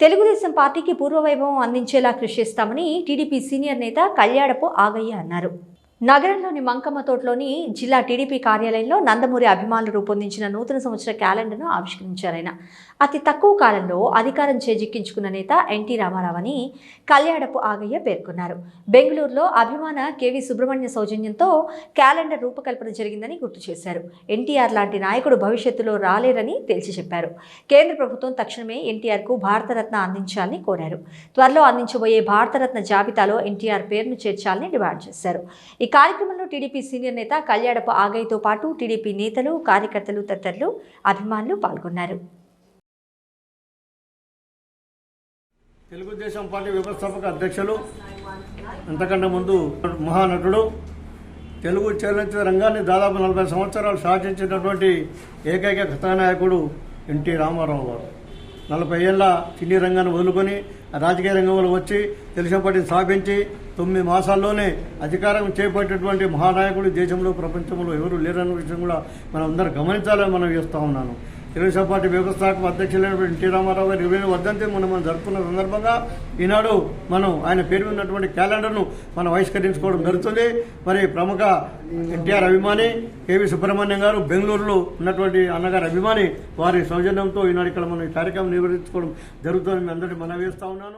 తెలుగుదేశం పార్టీకి పూర్వవైభవం అందించేలా కృషి చేస్తామని టీడీపీ సీనియర్ నేత కళ్యాడపు ఆగయ్య అన్నారు. నగరంలోని మంకమ్మ తోటలోని జిల్లా టీడీపీ కార్యాలయంలో నందమూరి అభిమానులు రూపొందించిన నూతన సంవత్సర క్యాలెండర్ను ఆవిష్కరించారు ఆయన. అతి తక్కువ కాలంలో అధికారం చేజిక్కించుకున్న నేత ఎన్టీ రామారావు అని కళ్యాడపు ఆగయ్య పేర్కొన్నారు. బెంగళూరులో అభిమాన కేవీ సుబ్రహ్మణ్య సౌజన్యంతో క్యాలెండర్ రూపకల్పన జరిగిందని గుర్తు చేశారు. ఎన్టీఆర్ లాంటి నాయకుడు భవిష్యత్తులో రాలేరని తేల్చి చెప్పారు. కేంద్ర ప్రభుత్వం తక్షణమే ఎన్టీఆర్కు భారతరత్న అందించాలని కోరారు. త్వరలో అందించబోయే భారతరత్న జాబితాలో ఎన్టీఆర్ పేరును చేర్చాలని డిమాండ్ చేశారు. ఈ కార్యక్రమంలో టీడీపీ సీనియర్ నేత కళ్యాడపు ఆగయ్యతో పాటు టీడీపీ నేతలు కార్యకర్తలు తదితరులు అభిమానులు పాల్గొన్నారు. తెలుగుదేశం పార్టీ వ్యవస్థాపక అధ్యక్షులు అంతకంటే ముందు మహానటుడు తెలుగు చలనచిత్ర రంగాన్ని దాదాపు నలభై సంవత్సరాలు శాసించినటువంటి ఏకైక కథానాయకుడు ఎన్టీ రామారావు గారు. నలభై ఏళ్ళ సినీ రంగాన్ని వదులుకొని రాజకీయ రంగంలో వచ్చి తెలుగుదేశం పార్టీని స్థాపించి తొమ్మిది మాసాల్లోనే అధికారం చేపట్టేటువంటి మహానాయకుడు దేశంలో ప్రపంచంలో ఎవరు లేరన్న విషయం కూడా మనం అందరూ గమనించాలని మనం చేస్తూ ఉన్నాను. తెలుగుదేశం పార్టీ వ్యవస్థాపక అధ్యక్షులైనటువంటి ఎన్టీ రామారావు గారి ఇరవై వర్ధంతి మనం మనం జరుపుకున్న సందర్భంగా ఈనాడు మనం ఆయన పేరు మీద ఉన్నటువంటి క్యాలెండర్ను మనం ఆవిష్కరించుకోవడం జరుగుతుంది. మరి ప్రముఖ ఎన్టీఆర్ అభిమాని కేవీ సుబ్రహ్మణ్యం గారు బెంగళూరులో ఉన్నటువంటి అన్నగారి అభిమాని వారి సౌజన్యంతో ఈనాడు ఇక్కడ మనం ఈ కార్యక్రమం నిర్వహించుకోవడం జరుగుతుందని అందరికీ మనవేస్తా ఉన్నాను.